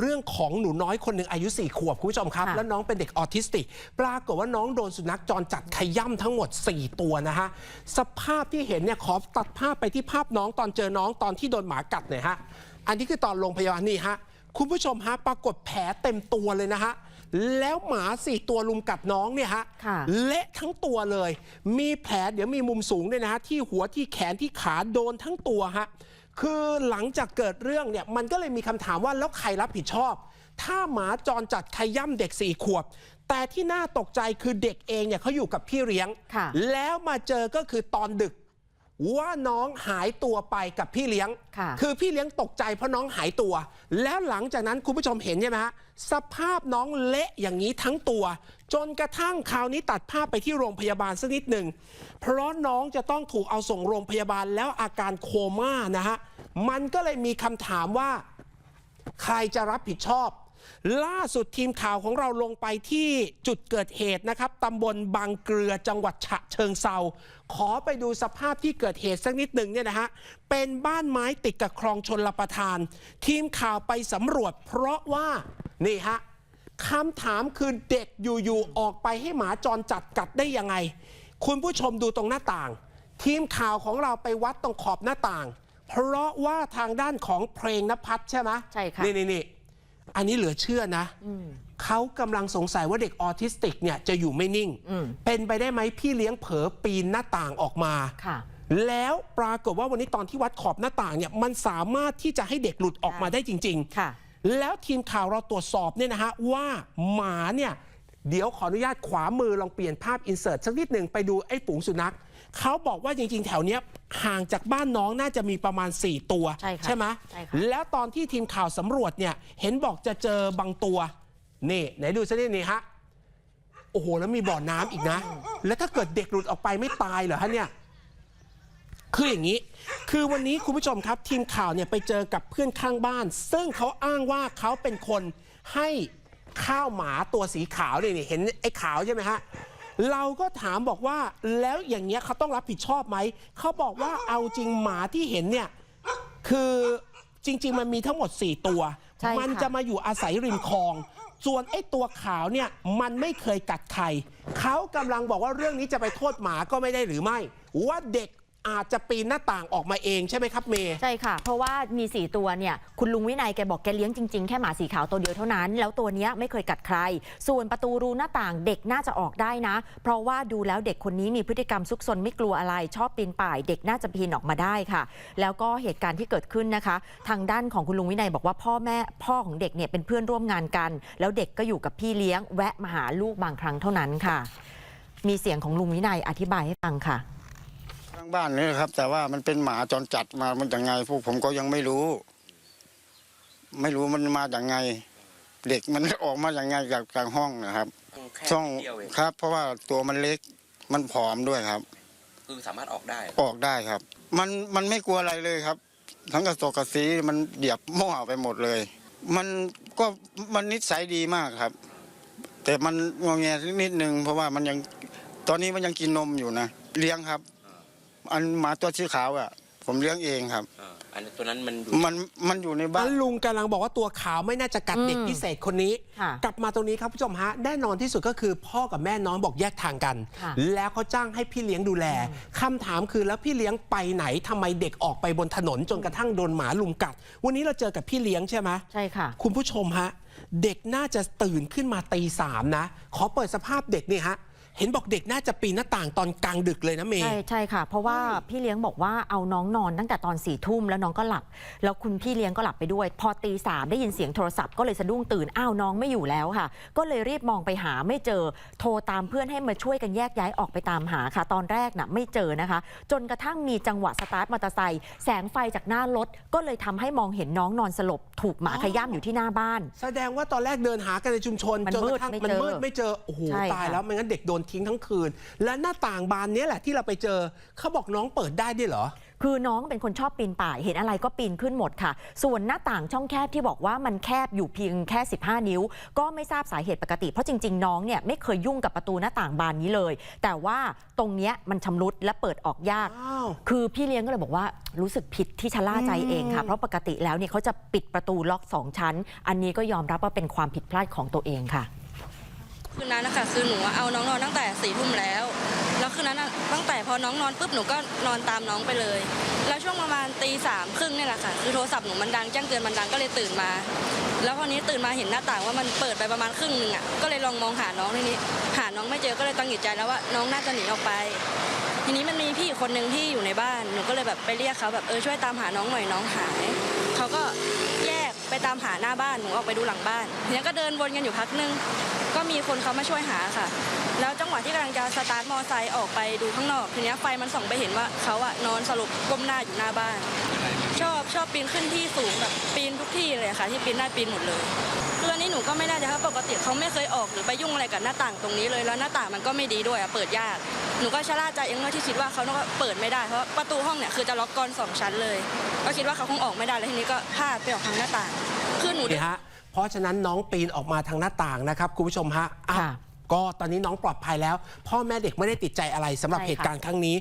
เรื่องของหนูน้อยคนหนึ่งอายุ 4 ขวบ คุณผู้ชมครับค่ะแล้วน้องเป็นเด็กออทิสติก ปรากฏว่าน้องโดนสุนัขจรจัดขย่ำทั้งหมด 4 ตัวนะฮะ สภาพที่เห็นเนี่ยขอตัดภาพไปที่ภาพน้องตอนเจอน้องตอนที่โดนหมากัดหน่อยฮะ อันนี้คือตอนโรงพยาบาลนี่ฮะ คุณผู้ชมฮะปรากฏแผลเต็มตัวเลยนะฮะแล้วหมาสี่ตัวลุมกัดน้องเนี่ยฮะค่ะเละทั้งตัวเลย มีแผลเดี๋ยวมีมุมสูงด้วยนะฮะที่หัวที่แขนที่ขาโดนทั้งตัวฮะ คือหลังจากเกิดเรื่องเนี่ยมันก็เลยมีคำถามว่าแล้วใครรับผิดชอบ ถ้าหมาจรจัดขย่ำเด็กสี่ขวบ แต่ที่น่าตกใจคือเด็กเองเนี่ยเขาอยู่กับพี่เลี้ยงค่ะแล้วมาเจอก็คือตอนดึก ว่าน้องหายตัวไปกับพี่เลี้ยงค่ะคือพี่เลี้ยงตกใจเพราะน้องหายตัว แล้วหลังจากนั้นคุณผู้ชมเห็นใช่ไหมฮะ สภาพน้องเละอย่างนี้ทั้งตัว จนกระทั่งคราวนี้ตัดภาพไปที่โรงพยาบาลสักนิดหนึ่ง เพราะน้องจะต้องถูกเอาส่งโรงพยาบาลแล้วอาการโคม่านะฮะ มันก็เลยมีคำถามว่า ใครจะรับผิดชอบ ล่าสุดทีมข่าวของเราลงไปที่จุดเกิดเหตุนะครับตำบลบางเกลือจังหวัดฉะเชิงเซาขอไปดูสภาพที่เกิดเหตุสักนิดหนึ่งเนี่ยนะฮะเป็นบ้านไม้ติดกับคลองชนลประทาน ทีมข่าวไปสำรวจ เพราะว่านี่ฮะคำถามคือเด็กอยู่ๆออกไปให้หมาจรจัดกัดได้ยังไง คุณผู้ชมดูตรงหน้าต่าง ทีมข่าวของเราไปวัดตรงขอบหน้าต่าง เพราะว่าทางด้านของเพลงนภัทรใช่ไหมใช่ค่ะนี่นี่นี่ อันนี้เหลือเชื่อนะเขากำลังสงสัยว่าเด็กออทิสติกเนี่ยจะอยู่ไม่นิ่งอืมเป็นไปได้ไหมพี่เลี้ยงเผลอปีนหน้าต่างออกมาค่ะแล้วปรากฏว่าวันนี้ตอนที่วัดขอบหน้าต่างเนี่ยมันสามารถที่จะให้เด็กหลุดออกมาได้จริงๆค่ะแล้วทีมข่าวเราตรวจสอบเนี่ยนะฮะว่าหมาเนี่ยเดี๋ยวขออนุญาตขวามือลองเปลี่ยนภาพอินเสิร์ตสักนิดหนึ่งไปดูไอ้ฝูงสุนัข เขาบอกว่าจริงๆ แถวเนี้ยห่างจากบ้านน้องน่าจะมีประมาณ 4 ตัวใช่ค่ะไหมใช่ค่ะ แล้วตอนที่ทีมข่าวสำรวจเนี่ย เห็นบอกจะเจอบางตัว นี่ไหนดูสักนิดนี่ฮะ โอ้โห แล้วมีบ่อน้ำอีกนะ แล้วถ้าเกิดเด็กหลุดออกไปไม่ตายเหรอฮะเนี่ย คืออย่างนี้ คือวันนี้คุณผู้ชมครับ ทีมข่าวเนี่ยไปเจอกับเพื่อนข้างบ้าน ซึ่งเขาอ้างว่าเขาเป็นคนให้ข้าวหมาตัวสีขาวเนี่ยนี่เห็นไอ้ขาวใช่ไหมฮะ เราก็ถามบอกว่าแล้วอย่างเงี้ยเขาต้องรับผิดชอบไหม เขาบอกว่าเอาจริงหมาที่เห็นเนี่ย คือจริง ๆ มันมีทั้งหมด 4 ตัว ใช่ค่ะ มันจะมาอยู่อาศัยริมคลอง ส่วนไอ้ตัวขาวเนี่ยมันไม่เคยกัดใคร เขากำลังบอกว่าเรื่องนี้จะไปโทษหมาก็ไม่ได้หรือไม่ ว่าเด็ก อาจจะปีนหน้าต่างออกมาเองใช่ไหมครับเมย์ ใช่ค่ะ เพราะว่ามี 4 ตัวเนี่ย คุณลุงวินัยแกบอกแกเลี้ยงจริง ๆ แค่หมาสีขาวตัวเดียวเท่านั้น แล้วตัวเนี้ยไม่เคยกัดใคร ส่วนประตูรูหน้าต่างเด็กน่าจะออกได้นะ เพราะว่าดูแล้วเด็กคนนี้มีพฤติกรรมซุกซนไม่กลัวอะไร ชอบปีนป่าย เด็กน่าจะปีนออกมาได้ค่ะ แล้วก็เหตุการณ์ที่เกิดขึ้นนะคะ ทางด้านของคุณลุงวินัยบอกว่าพ่อแม่พ่อของเด็กเนี่ยเป็นเพื่อนร่วมงานกัน แล้วเด็กก็อยู่กับพี่เลี้ยงแวะมาหาลูกบางครั้งเท่านั้นค่ะ มีเสียงของลุงวินัยอธิบายให้ฟังค่ะข้างบ้านนี่นะครับ แต่ว่ามันเป็นหมาจรจัดมามันยังไง พวกผมก็ยังไม่รู้ ไม่รู้มันมาอย่างไง เด็กมันออกมาอย่างไงจากจากห้องนะครับแค่ช่องเดียวเองครับ เพราะว่าตัวมันเล็กมันผอมด้วยครับ คือสามารถออกได้ ออกได้ครับ มันมันไม่กลัวอะไรเลยครับ ทั้งกระสอบกระสีมันเดียบหม้อไปหมดเลย มันก็มันนิสัยดีมากครับ แต่มันงอแงนิดนึงเพราะว่ามันยังตอนนี้มันยังกินนมอยู่นะ เลี้ยงครับ อันหมาตัวสีขาวอะ ผมเลี้ยงเองครับเอ่ออันนั้นตัวนั้นมันอยู่ มันมันอยู่ในบ้านแล้วลุงกำลังบอกว่าตัวขาวไม่น่าจะกัดเด็กอืมพิเศษคนนี้ ค่ะกลับมาตรงนี้ครับผู้ชมฮะแน่นอนที่สุดก็คือพ่อกับแม่น้องบอกแยกทางกัน ค่ะแล้วเขาจ้างให้พี่เลี้ยงดูแลคำถามคือแล้วพี่เลี้ยงไปไหนทำไมเด็กออกไปบนถนนจนกระทั่งโดนหมาลุมกัด วันนี้เราเจอกับพี่เลี้ยงใช่ไหมใช่ค่ะ คุณผู้ชมฮะ เด็กน่าจะตื่นขึ้นมาตีสามนะ ขอเปิดสภาพเด็กนี่ฮะ เห็นบอกเด็กน่าจะปีนหน้าต่างตอนกลางดึกเลยนะเมย์ใช่ใช่ค่ะ เพราะว่าพี่เลี้ยงบอกว่าเอาน้องนอนตั้งแต่ตอนสี่ทุ่มแล้วน้องก็หลับ แล้วคุณพี่เลี้ยงก็หลับไปด้วย พอตีสามได้ยินเสียงโทรศัพท์ก็เลยสะดุ้งตื่นอ้าวน้องไม่อยู่แล้วค่ะ ก็เลยรีบมองไปหาไม่เจอโทรตามเพื่อนให้มาช่วยกันแยกย้ายออกไปตามหาค่ะ ตอนแรกน่ะไม่เจอนะคะ จนกระทั่งมีจังหวะสตาร์ทมอเตอร์ไซค์แสงไฟจากหน้ารถก็เลยทำให้มองเห็นน้องนอนสลบ ถูกหมาขย้ำอยู่ที่หน้าบ้าน แสดงว่าตอนแรกเดินหากันในชุมชนมันจนกระทั่งมืดไม่มันเจอมืดไม่เจอโอ้โหใช่ตายค่ะแล้วไม่งั้นเด็กโดนทิ้งทั้งคืน และหน้าต่างบานเนี้ยแหละที่เราไปเจอเขาบอกน้องเปิดได้ด้วยเหรอคือน้องเป็นคนชอบปีนป่าย เห็นอะไรก็ปีนขึ้นหมดค่ะ ส่วนหน้าต่างช่องแคบที่บอกว่ามันแคบอยู่เพียงแค่ 15 นิ้ว ก็ไม่ทราบสาเหตุปกติ เพราะจริง ๆ น้องเนี่ยไม่เคยยุ่งกับประตูหน้าต่างบานนี้เลย แต่ว่าตรงเนี้ยมันชำรุดและเปิดออกยากอ้าวคือพี่เลี้ยงก็เลยบอกว่ารู้สึกผิดที่ชะล่าใจเองค่ะ เพราะปกติแล้วเนี่ยเขาจะปิดประตูล็อกสองชั้น อันนี้ก็ยอมรับว่าเป็นความผิดพลาดของตัวเองค่ะ คืนนั้นนะคะคือหนูเอาน้องนอนตั้งแต่สี่ทุ่มแล้ว แล้วคืนนั้นตั้งแต่พอน้องนอนปุ๊บหนูก็นอนตามน้องไปเลย แล้วช่วงประมาณตีสามครึ่งเนี่ยแหละค่ะคือโทรศัพท์หนูมันดังแจ้งเตือนมันดังก็เลยตื่นมา แล้วพอนี้ตื่นมาเห็นหน้าต่างว่ามันเปิดไปประมาณครึ่งหนึ่งอะก็เลยลองมองหาน้องทีนี้ หาน้องไม่เจอก็เลยตั้งหิดใจแล้วว่าน้องน่าจะหนีออกไป ทีนี้มันมีพี่คนหนึ่งที่อยู่ในบ้านหนูก็เลยแบบไปเรียกเขาแบบเออช่วยตามหาน้องหน่อยน้องหายเขาก็แยกไปตามหาหน้าบ้านหนูออกไปดูหลังบ้านทีนี้ก็เดินวนกันอยู่พักนึง ก็มีคนเขามาช่วยหาค่ะ แล้วจังหวะที่กำลังจะสตาร์ทมอไซค์ออกไปดูข้างนอกทีเนี้ยไฟมันส่องไปเห็นว่าเขาอะนอนสลบก้มหน้าอยู่หน้าบ้าน ชอบชอบปีนขึ้นที่สูงแบบปีนทุกที่เลยค่ะ ที่ปีนได้ปีนหมดเลยคืออันนี้หนูก็ไม่ได้นะคะปกติเขาไม่เคยออกหรือไปยุ่งอะไรกับหน้าต่างตรงนี้เลยแล้วหน้าต่างมันก็ไม่ดีด้วยอะเปิดยากหนูก็ชะล่าใจเองด้วยที่คิดว่าเขาน่าจะเปิดไม่ได้เพราะประตูห้องเนี่ยคือจะล็อกกรอนสองชั้นเลย ก็คิดว่าเขาคงออกไม่ได้แล้วทีนี้ก็พลาดไปออกทางหน้าต่างคือหนู นี่ฮะ เพราะฉะนั้นน้องปีนออกมาทางหน้าต่างนะครับคุณผู้ชมฮะอะค่ะ ก็ตอนนี้น้องปลอดภัยแล้ว พ่อแม่เด็กไม่ได้ติดใจอะไรสำหรับใช่ค่ะ เหตุการณ์ครั้งนี้